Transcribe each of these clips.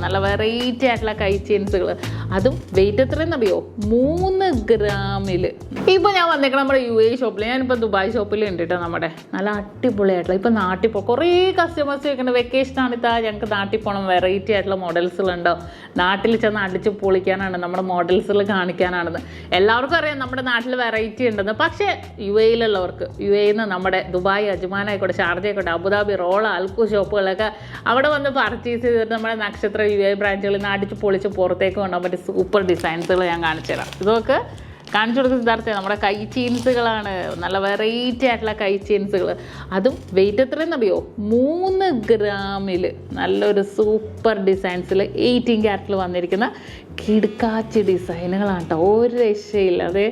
നല്ല വെറൈറ്റി ആയിട്ടുള്ള കൈ ചെയിൻസുകൾ അതും വെയിറ്റ് എത്രയെന്നറിയോ മൂന്ന് ഗ്രാമിൽ ഇപ്പോൾ ഞാൻ വന്നേക്കണം നമ്മുടെ യു എ ഷോപ്പിൽ ഞാനിപ്പോൾ ദുബായ് ഷോപ്പിൽ ഉണ്ട് കേട്ടോ നമ്മുടെ. നല്ല അടിപൊളിയായിട്ടുള്ള ഇപ്പോൾ നാട്ടിൽ പോകും കുറേ കസ്റ്റമേഴ്സ് ചോദിക്കുന്നത് വെക്കേഷനാണ് ഇതാ ഞങ്ങൾക്ക് നാട്ടിൽ പോകണം വെറൈറ്റി ആയിട്ടുള്ള മോഡൽസുകളുണ്ടോ നാട്ടിൽ ചെന്ന് അടിച്ച് പൊളിക്കാനാണ് നമ്മുടെ മോഡൽസുകൾ കാണിക്കാനാണെന്ന്. എല്ലാവർക്കും അറിയാം നമ്മുടെ നാട്ടിൽ വെറൈറ്റി ഉണ്ടെന്ന്. പക്ഷേ യു എയിലുള്ളവർക്ക് യു എയിൽ നിന്ന് നമ്മുടെ ദുബായ് അജ്മാൻ ആയിക്കോട്ടെ ഷാർജ ആയിക്കോട്ടെ അബുദാബി റോള അൽക്കു ഷോപ്പുകളൊക്കെ അവിടെ വന്ന് പർച്ചേസ് ചെയ്തിട്ട് നമ്മുടെ നക്ഷത്ര യു എ ബ്രാഞ്ചുകളിൽ നിന്ന് അടിച്ച് പൊളിച്ച് പുറത്തേക്ക് കൊണ്ടുപോകാൻ പറ്റിയ സൂപ്പർ ഡിസൈൻസുകൾ ഞാൻ കാണിച്ചു തരാം ഇതൊക്കെ കാണിച്ചു കൊടുക്കുന്ന സിദ്ധാർത്ഥ നമ്മുടെ കൈ ചെയിൻസുകളാണ്. നല്ല വെറൈറ്റി ആയിട്ടുള്ള കൈ ചെയിൻസുകൾ അതും വെയിറ്റ് എത്രയെന്ന് അറിയോ? മൂന്ന് ഗ്രാമിൽ നല്ലൊരു സൂപ്പർ ഡിസൈൻസിൽ എയ്റ്റീൻ ക്യാരറ്റിൽ വന്നിരിക്കുന്ന കിടുക്കാച്ചി ഡിസൈനുകളാണ് കേട്ടോ ഒരു രക്ഷയില്ല. അതെ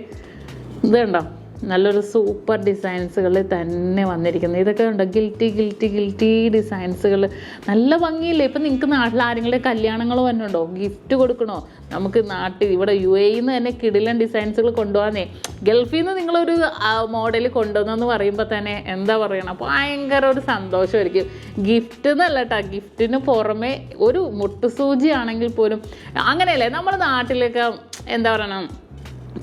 ഇത് കണ്ടോ നല്ലൊരു സൂപ്പർ ഡിസൈൻസുകൾ തന്നെ വന്നിരിക്കുന്നത്. ഇതൊക്കെ ഉണ്ട് ഗിൽറ്റി ഗിൽറ്റി ഗിൽറ്റി ഡിസൈൻസുകൾ. നല്ല ഭംഗിയില്ലേ? ഇപ്പം നിങ്ങൾക്ക് നാട്ടിൽ ആരെങ്കിലും കല്യാണങ്ങൾ വന്നുണ്ടോ ഗിഫ്റ്റ് കൊടുക്കണോ? നമുക്ക് നാട്ടിൽ ഇവിടെ യു എയിൽ നിന്ന് തന്നെ കിടിലൻ ഡിസൈൻസുകൾ കൊണ്ടുപോകാന്നേ ഗൾഫിൽ നിന്ന് നിങ്ങളൊരു മോഡൽ കൊണ്ടുവന്നെന്ന് പറയുമ്പോൾ തന്നെ എന്താ പറയണം? ഭയങ്കര ഒരു സന്തോഷമായിരിക്കും. ഗിഫ്റ്റ് എന്നല്ല കേട്ടോ. ഗിഫ്റ്റിന് പുറമെ ഒരു മുട്ടുസൂചി ആണെങ്കിൽ പോലും അങ്ങനെയല്ലേ? നമ്മുടെ നാട്ടിലൊക്കെ എന്താ പറയണം?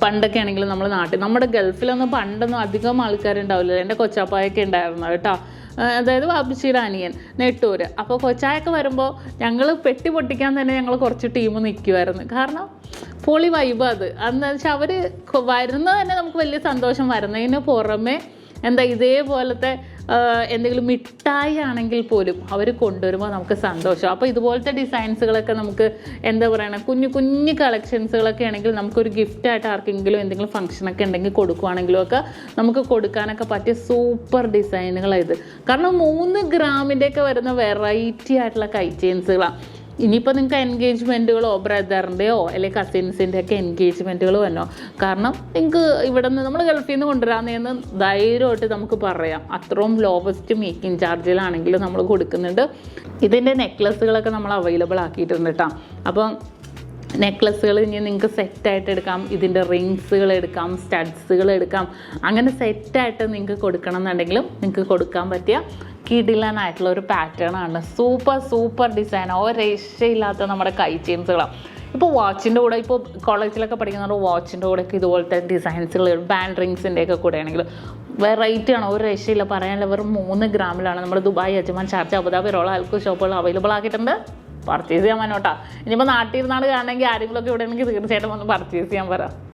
പണ്ടൊക്കെ ആണെങ്കിൽ നമ്മൾ നാട്ടിൽ നമ്മുടെ ഗൾഫിലൊന്നും പണ്ടൊന്നും അധികം ആൾക്കാരുണ്ടാവില്ല എന്റെ കൊച്ചാപ്പായൊക്കെ ഉണ്ടായിരുന്നു കേട്ടോ. അതായത് വാപ്പിച്ചിയുടെ അനിയൻ നെട്ടൂര്. അപ്പോൾ കൊച്ചായൊക്കെ വരുമ്പോൾ ഞങ്ങൾ പെട്ടി പൊട്ടിക്കാൻ തന്നെ ഞങ്ങൾ കുറച്ച് ടീം നിൽക്കുമായിരുന്നു കാരണം പൊളി വൈബ് അത്. അന്ന് വെച്ചാൽ അവർ വരുന്നത് തന്നെ നമുക്ക് വലിയ സന്തോഷം. വരുന്നതിന് പുറമെ എന്താ ഇതേപോലത്തെ എന്തെങ്കിലും മിഠായി ആണെങ്കിൽ പോലും അവർ കൊണ്ടുവരുമ്പോൾ നമുക്ക് സന്തോഷം. അപ്പോൾ ഇതുപോലത്തെ ഡിസൈൻസുകളൊക്കെ നമുക്ക് എന്താ പറയുക കുഞ്ഞു കുഞ്ഞു കളക്ഷൻസുകളൊക്കെ ആണെങ്കിൽ നമുക്കൊരു ഗിഫ്റ്റായിട്ട് ആർക്കെങ്കിലും എന്തെങ്കിലും ഫംഗ്ഷനൊക്കെ ഉണ്ടെങ്കിൽ കൊടുക്കുവാണെങ്കിലും ഒക്കെ നമുക്ക് കൊടുക്കാനൊക്കെ പറ്റിയ സൂപ്പർ ഡിസൈനുകളാണ് ഇത്. കാരണം മൂന്ന് ഗ്രാമിന്റെയൊക്കെ വരുന്ന വെറൈറ്റി ആയിട്ടുള്ള കൈ ചെയിൻസുകളാണ് ഇനിയിപ്പോൾ നിങ്ങൾക്ക് എൻഗേജ്മെന്റുകളോ ബ്രദറിന്റെയോ അല്ലെങ്കിൽ കസിൻസിന്റെ ഒക്കെ എൻഗേജ്മെന്റുകൾ വന്നോ? കാരണം നിങ്ങൾക്ക് ഇവിടെ നിന്ന് നമ്മൾ ഗൾഫിൽ നിന്ന് കൊണ്ടുവരാമെന്ന് ധൈര്യമായിട്ട് നമുക്ക് പറയാം. അത്രയും ലോവസ്റ്റ് മേക്കിംഗ് ചാർജിലാണെങ്കിലും നമ്മൾ കൊടുക്കുന്നുണ്ട്. ഇതിന്റെ നെക്ലസ്സുകളൊക്കെ നമ്മൾ അവൈലബിൾ ആക്കിയിട്ടുണ്ട് കേട്ടോ അപ്പം നെക്ലസ്സുകൾ ഇനി നിങ്ങൾക്ക് സെറ്റായിട്ട് എടുക്കാം. ഇതിന്റെ റിങ്സുകൾ എടുക്കാം. സ്റ്റഡ്സുകൾ എടുക്കാം. അങ്ങനെ സെറ്റായിട്ട് നിങ്ങൾക്ക് കൊടുക്കണം എന്നുണ്ടെങ്കിലും നിങ്ങൾക്ക് കൊടുക്കാൻ പറ്റിയ കിടിലനായിട്ടുള്ള ഒരു പാറ്റേൺ ആണ്. സൂപ്പർ സൂപ്പർ ഡിസൈൻ ഒരു രക്ഷയില്ലാത്ത നമ്മുടെ കൈ ചെയിൻസുകളാണ് ഇപ്പോൾ വാച്ചിന്റെ കൂടെ ഇപ്പോൾ കോളേജിലൊക്കെ പഠിക്കുന്നവർ വാച്ചിന്റെ കൂടെയൊക്കെ ഇതുപോലത്തെ ഡിസൈൻസുകൾ ബാൻഡ് റിങ്സിന്റെ ഒക്കെ കൂടെ ആണെങ്കിൽ വെറൈറ്റി ആണ്. ഒരു രക്ഷയില്ല. പറയാനില്ല വെറും മൂന്ന് ഗ്രാമിലാണ് നമ്മുടെ Dubai Ajman Sharjah Abu Dhabi Rolla Alku ഷോപ്പുകൾ അവൈലബിൾ ആക്കിയിട്ടുണ്ട്. പർച്ചേസ് ചെയ്യാൻ വേണോട്ടാ ഇനിയിപ്പോൾ നാട്ടിൽ നിന്നാണ് കാണണമെങ്കിൽ ആരെങ്കിലും ഒക്കെ ഇവിടെ ഉണ്ടെങ്കിൽ തീർച്ചയായിട്ടും ഒന്ന് പർച്ചേസ് ചെയ്യാൻ പറ.